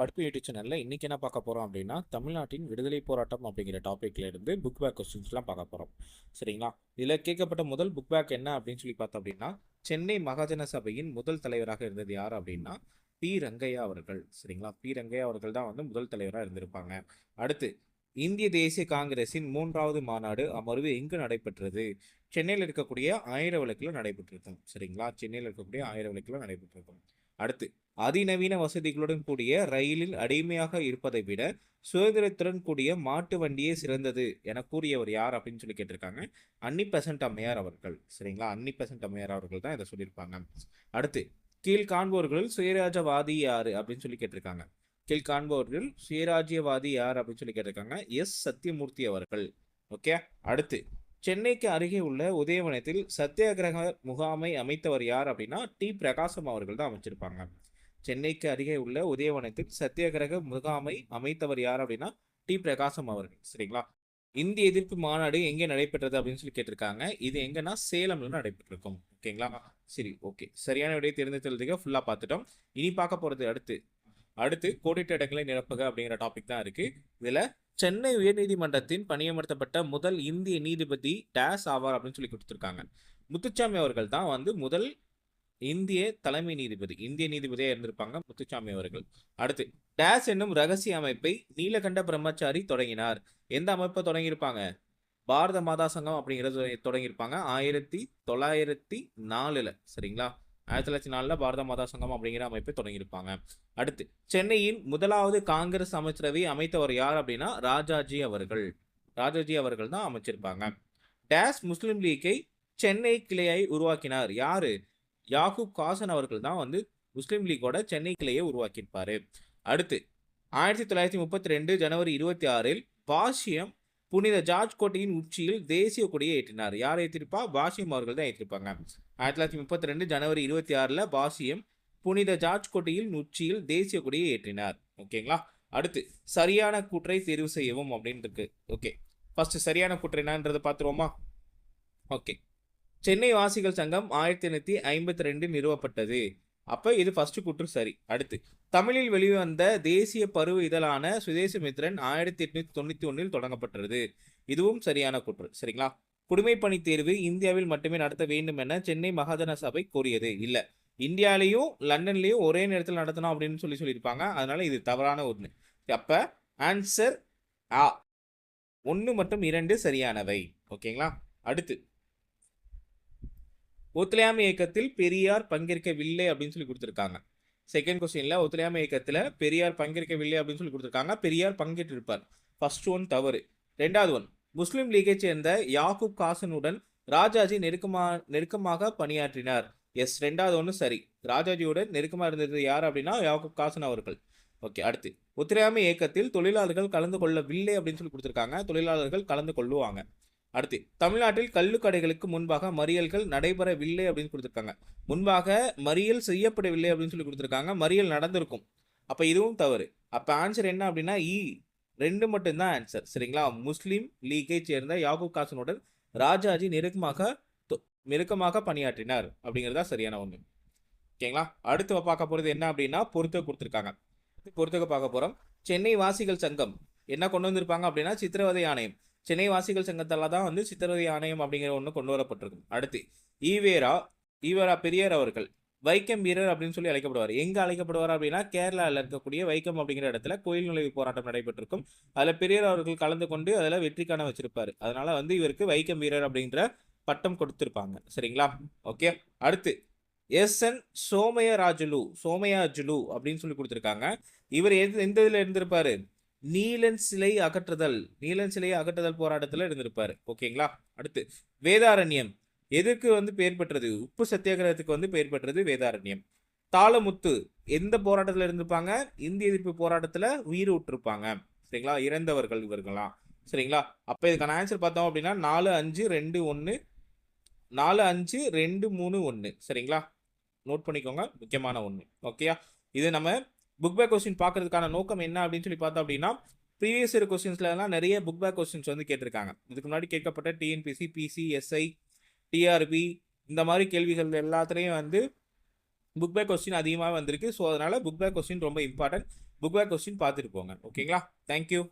படிப்பு யூடியூப் சேனலில் இன்றைக்கி என்ன பார்க்க போகிறோம் அப்படின்னா தமிழ்நாட்டின் விடுதலை போராட்டம் அப்படிங்கிற டாப்பிக்கில் இருந்து புக் பேக் கொஸ்டின்ஸ்லாம் பார்க்க போகிறோம் சரிங்களா? இதில் கேட்கப்பட்ட முதல் புக் பேக் என்ன அப்படின்னு சொல்லி பார்த்தோம் அப்படின்னா சென்னை மகாஜன சபையின் முதல் தலைவராக இருந்தது யார் அப்படின்னா பி. ரங்கையா அவர்கள். சரிங்களா? பி. ரங்கையா அவர்கள் தான் வந்து முதல் தலைவராக இருந்திருப்பாங்க. அடுத்து இந்திய தேசிய காங்கிரஸின் மூன்றாவது மாநாடு அமர்வு எங்கு நடைபெற்றது? சென்னையில் இருக்கக்கூடிய ஆயிரம் விளக்கில் நடைபெற்றிருக்கும். சரிங்களா? சென்னையில் இருக்கக்கூடிய ஆயிரம் விளக்கில் நடைபெற்றிருக்கும். அடுத்து அதிநவீன வசதிகளுடன் கூடிய ரயிலில் அடிமையாக இருப்பதை விட சுதந்திரத்துடன் கூடிய மாட்டு வண்டியே சிறந்தது என கூறியவர் யார் அப்படின்னு சொல்லி கேட்டிருக்காங்க. அன்னி பெசன்ட் அம்மையார் அவர்கள். சரிங்களா? அன்னி பெசன்ட் அம்மையார் அவர்கள் தான் இதை சொல்லியிருப்பாங்க. அடுத்து கீழ் காண்பவர்கள் சுயராஜவாதி யாரு அப்படின்னு சொல்லி கேட்டிருக்காங்க. கீழ் காண்பவர்கள் சுயராஜ்யவாதி யார் அப்படின்னு சொல்லி கேட்டிருக்காங்க. எஸ். சத்யமூர்த்தி அவர்கள். ஓகே? அடுத்து சென்னைக்கு அருகே உள்ள உதயவனத்தில் சத்தியாகிரக முகாமை அமைத்தவர் யார் அப்படின்னா டி. பிரகாசம் அவர்கள் தான் அமைச்சிருப்பாங்க. சென்னைக்கு அருகே உள்ள உதயவனத்தில் சத்தியாகிரக முகாமை அமைத்தவர் யார் அப்படின்னா டி. பிரகாசம் அவர்கள் சரிங்களா? இந்திய எதிர்ப்பு மாநாடு எங்கே நடைபெற்றது அப்படின்னு சொல்லி கேட்டிருக்காங்க. இது எங்கன்னா சேலம்ல நடைபெற்றிருக்கும். ஓகேங்களா? சரி ஓகே. சரியான விடையை தெரிந்து ஃபுல்லாக பார்த்துட்டோம். இனி பார்க்க போகிறது அடுத்து. அடுத்து கோடிட்ட இடங்களை நிரப்புக அப்படிங்கிற டாபிக் தான் இருக்கு. இதில் சென்னை உயர்நீதிமன்றத்தின் பணியமர்த்தப்பட்ட முதல் இந்திய நீதிபதி டேஸ் ஆவார் அப்படின்னு சொல்லி கொடுத்துருக்காங்க. முத்துச்சாமி அவர்கள் தான் வந்து முதல் இந்திய தலைமை நீதிபதி இந்திய நீதிபதியாக இருந்திருப்பாங்க முத்துச்சாமி அவர்கள். அடுத்து டேஸ் என்னும் ரகசிய அமைப்பை நீலகண்ட பிரம்மச்சாரி தொடங்கினார். எந்த அமைப்பை தொடங்கியிருப்பாங்க? பாரத மாதா சங்கம் அப்படிங்கிறது தொடங்கியிருப்பாங்க. ஆயிரத்தி தொள்ளாயிரத்தி நாலுல சரிங்களா? ஆயிரத்தி தொள்ளாயிரத்தி நாலில் பாரத மாதா சங்கம் அப்படிங்கிற அமைப்பை தொடங்கியிருப்பாங்க. அடுத்து சென்னையின் முதலாவது காங்கிரஸ் அமைச்சரவை அமைத்தவர் யார் அப்படின்னா ராஜாஜி அவர்கள். ராஜாஜி அவர்கள் தான் அமைச்சிருப்பாங்க. டேஸ் முஸ்லீம் லீக்கை சென்னை கிளையை உருவாக்கினார். யாரு? யாகூப் காசன் அவர்கள் தான் வந்து முஸ்லீம் லீக்கோட சென்னை கிளையை உருவாக்கியிருப்பார். அடுத்து ஆயிரத்தி தொள்ளாயிரத்தி முப்பத்தி ரெண்டு ஜனவரி இருபத்தி ஆறில் பாஷ்யம் புனித ஜார்ஜ் கோட்டையின் உச்சியில் தேசிய கொடியை ஏற்றினார். யார் ஏற்றிருப்பா? பாஷியம் அவர்கள் தான் ஏற்றிருப்பாங்க. ஆயிரத்தி தொள்ளாயிரத்தி முப்பத்தி ரெண்டு ஜனவரி இருபத்தி ஆறில் பாஷியம் புனித ஜார்ஜ் கோட்டையில் உச்சியில் தேசிய கொடியை ஏற்றினார். ஓகேங்களா? அடுத்து சரியான கூற்றை தேர்வு செய்யவும் அப்படின்னு இருக்கு ஓகே. ஃபர்ஸ்ட் சரியான கூற்று என்னன்றதை பார்த்துருவோமா? ஓகே. சென்னை வாசிகள் சங்கம் ஆயிரத்தி எண்ணூற்றி ஐம்பத்தி ரெண்டு நிறுவப்பட்டது. அப்போ இது ஃபர்ஸ்ட் குற்று சரி அடுத்து தமிழில் வெளிவந்த தேசிய பருவ இதழான சுதேசமித்ரன் ஆயிரத்தி எட்நூற்றி தொண்ணூற்றி ஒன்றில் தொடங்கப்பட்டது. இதுவும் சரியான குற்று சரிங்களா? குடிமைப்பணி தேர்வு இந்தியாவில் மட்டுமே நடத்த வேண்டும் என சென்னை மகாஜன சபை கோரியது. இல்லை இந்தியாலையும் லண்டன்லேயும் ஒரே நேரத்தில் நடத்தணும் அப்படின்னு சொல்லி சொல்லியிருப்பாங்க. அதனால இது தவறான ஒன்று. அப்போ ஆன்சர் ஆ ஒன்று மற்றும் இரண்டு சரியானவை. ஓகேங்களா? அடுத்து ஒத்துழையாமை இயக்கத்தில் பெரியார் பங்கேற்கவில்லை அப்படின்னு சொல்லி கொடுத்துருக்காங்க. செகண்ட் கொஸ்டின்ல ஒத்துழையாமை இயக்கத்தில் பெரியார் பங்கேற்கவில்லை அப்படின்னு சொல்லி கொடுத்துருக்காங்க. பெரியார் பங்கேற்றிருப்பார். ஃபர்ஸ்ட் ஒன் தவறு. ரெண்டாவது ஒன் முஸ்லீம் லீகை சேர்ந்த யாகூப் காசனுடன் ராஜாஜி நெருக்கமா நெருக்கமாக பணியாற்றினார். எஸ் ரெண்டாவது ஒன்று சரி. ராஜாஜியோட நெருக்கமாக இருந்தது யார் அப்படின்னா யாகூப் காசன் அவர்கள். ஓகே அடுத்து. ஒத்துழையாமை இயக்கத்தில் தொழிலாளர்கள் கலந்து கொள்ளவில்லை அப்படின்னு சொல்லி கொடுத்துருக்காங்க. தொழிலாளர்கள் கலந்து கொள்ளுவாங்க. அடுத்து தமிழ்நாட்டில் கல்லுக்கடைகளுக்கு முன்பாக மறியல்கள் நடைபெறவில்லை அப்படின்னு கொடுத்துருக்காங்க. முன்பாக மறியல் செய்யப்படவில்லை அப்படின்னு சொல்லி கொடுத்துருக்காங்க. மறியல் நடந்திருக்கும். அப்போ இதுவும் தவறு. அப்போ ஆன்சர் என்ன அப்படின்னா இ ரெண்டு மட்டும்தான் ஆன்சர் சரிங்களா? முஸ்லீம் லீக்கை சேர்ந்த யாகூப் காசனுடன் ராஜாஜி நெருக்கமாக நெருக்கமாக பணியாற்றினார் அப்படிங்கிறதா சரியான ஒன்று ஓகேங்களா? அடுத்து பார்க்க போகிறது என்ன அப்படின்னா பொறுத்த கொடுத்துருக்காங்க. பொறுத்தக பார்க்க போகிறோம் சென்னை வாசிகள் சங்கம் என்ன கொண்டு வந்திருப்பாங்க அப்படின்னா சித்திரவதை ஆணையம். சென்னை வாசிகள் சங்கத்தால் தான் வந்து சித்திரவதை ஆணையம் அப்படிங்கிற ஒன்று கொண்டு வரப்பட்டிருக்கும். அடுத்து ஈவேரா ஈவேரா பெரியார் அவர்கள் வைக்கம் வீரர் அப்படின்னு சொல்லி அழைக்கப்படுவார். எங்க அழைக்கப்படுவார் அப்படின்னா கேரளாவில் இருக்கக்கூடிய வைக்கம் அப்படிங்கிற இடத்துல கோயில் நுழைவு போராட்டம் நடைபெற்றிருக்கும். அதில் பெரியார் அவர்கள் கலந்து கொண்டு அதில் வெற்றிக்கான வச்சிருப்பார். அதனால வந்து இவருக்கு வைக்கம் வீரர் அப்படின்ற பட்டம் கொடுத்துருப்பாங்க. சரிங்களா? ஓகே. அடுத்து எஸ். என். சோமயராஜுலு சோமயாஜுலு அப்படின்னு சொல்லி கொடுத்துருக்காங்க. இவர் எந்த எந்த இதில் இருந்திருப்பாரு? நீலன் சிலை அகற்றுதல் நீலன் சிலை அகற்றுதல் போராட்டத்தில் இருந்திருப்பார். ஓகேங்களா? அடுத்து வேதாரண்யம். எதற்கு வந்து பெயர் பெற்றது? உப்பு சத்தியாகிரகத்துக்கு வந்து பெயர் பெற்றது வேதாரண்யம். தாளமுத்து எந்த போராட்டத்தில் இருந்திருப்பாங்க? இந்திய எதிர்ப்பு போராட்டத்தில் உயிர் விட்டுருப்பாங்க சரிங்களா? இறந்தவர்கள் இவர்களாம் சரிங்களா? அப்போ இதுக்கான ஆன்சர் பார்த்தோம் அப்படின்னா நாலு அஞ்சு ரெண்டு ஒன்று நாலு அஞ்சு ரெண்டு மூணு ஒன்று சரிங்களா? நோட் பண்ணிக்கோங்க. முக்கியமான ஒன்று ஓகேயா? இது நம்ம புக் பேக் கொஸ்டின் பார்க்கறதுக்கான நோக்கம் என்ன அப்படின்னு சொல்லி பார்த்தோம் அப்படின்னா ப்ரீவியஸ் இயர் கொஸ்டின்ஸ்லாம் நிறைய புக் பேக் கொஸ்டின்ஸ் வந்து கேட்டிருக்காங்க. இதுக்கு முன்னாடி கேட்கப்பட்ட டிஎன்பிசி பிசி எஸ்ஐ டிஆர்பி இந்த மாதிரி கேள்விகள் எல்லாத்துலேயும் வந்து புக் பேக் கொஸ்டின் அதிகமாக வந்திருக்கு. ஸோ அதனால் புக் பேக் கொஸ்டின் ரொம்ப இம்பார்ட்டன்ட் புக் பேக் கொஸ்டின் பார்த்துட்டு போங்க. ஓகேங்களா தேங்க்யூ